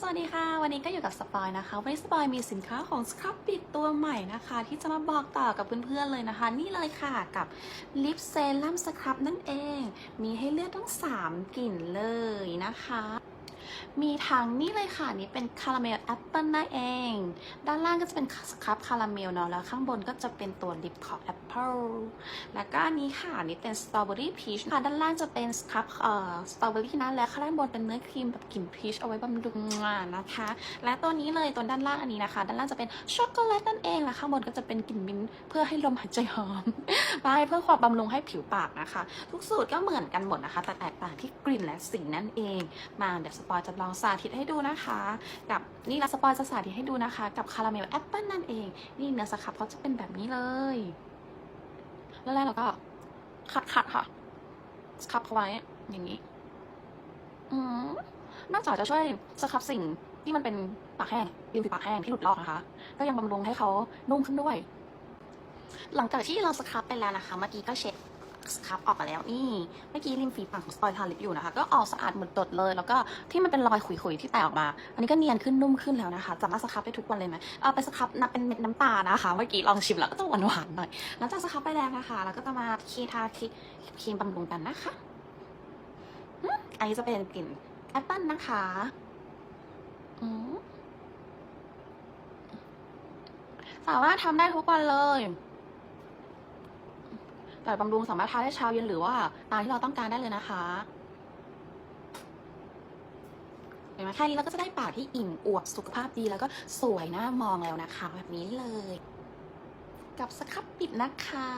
สวัสดีค่ะ วันนี้ก็อยู่กับสปอยนะคะ วันนี้สปอยมีสินค้าของสครับปิดตัวใหม่นะคะ ที่จะมาบอกต่อกับเพื่อนๆเลยนะคะ นี่เลยค่ะกับลิปเซรั่มสครับนั่นเอง มีให้เลือกทั้ง 3 กลิ่นเลยนะคะ มีทั้งนี่เลยค่ะนี่เป็นคาราเมลแอปเปิลนั่นเอง ด้านล่างก็จะเป็นสครับคาราเมลเนาะแล้วข้างบนก็จะเป็นตัวลิปของแอปเปิลแล้วก็นี้ค่ะนี่เป็นสตรอเบอรี่พีชค่ะด้านล่างจะเป็นสครับเอ่อสตรอเบอรี่นะและข้างบนเป็นเนื้อครีมแบบกลิ่นพีชเอาไว้บำรุงนะคะ และตัวนี้เลยตัวด้านล่างอันนี้นะคะ ด้านล่างจะเป็นช็อกโกแลตนั่นเองและข้างบนก็จะเป็นกลิ่นมิ้นท์เพื่อให้ลมหายใจหอมไปเพื่อความบำรุงให้ผิวปากนะคะ ทุกสูตรก็เหมือนกันหมดนะคะ แต่แตกต่างที่กลิ่นและสีนั่นเอง มาเดี๋ยวสปอยจะลองสาธิตให้ดูนะคะ กับนี่ละสปอยจะสาธิตให้ดูนะคะ กับคาราเมลแอปเปิลนั่นเอง นี่เนื้อสครับเขาจะเป็นแบบนี้เลย แล้วแรกเราก็ขัดขัดๆค่ะสครับเขาไว้อย่างนี้ อืมนอกจากจะช่วยสครับสิ่งที่มันเป็นปากแห้งริมฝีปากแห้งที่หลุดลอกนะคะ ก็ยังบำรุงให้เขานุ่มขึ้นด้วย หลังจากที่เราสครับไปแล้วนะคะ เมื่อกี้ก็เช็ด สครับออกมาแล้วนี่เมื่อกี้ริมฝีปากของสปอยทาลิปอยู่นะคะ ก็ออกสะอาดหมดจดเลย แล้วก็ที่มันเป็นรอยขุยๆที่แตกออกมา อันนี้ก็เนียนขึ้นนุ่มขึ้นแล้วนะคะสามารถสครับได้ทุกวันเลยไหมเอาไปสครับนับเป็นเม็ดน้ำตานะคะ เมื่อกี้ลองชิมแล้วก็จะหวานๆหน่อยหลังจากสครับไปแล้วนะคะแล้วก็จะมาคีทาคีครีมบำรุงกันนะคะอันนี้จะเป็นกลิ่นแอปเปิลนะคะอืมสามารถทำได้ทุกวันเลย บำรุงสามารถทาได้เช้าเย็นหรือว่าตามที่เราต้องการได้เลยนะคะเห็นไหมแค่นี้เราก็จะได้ปากที่อิ่มอวบสุขภาพดีแล้วก็สวยน่ามองแล้วนะคะ แบบนี้เลย กับสครับปิดนะคะ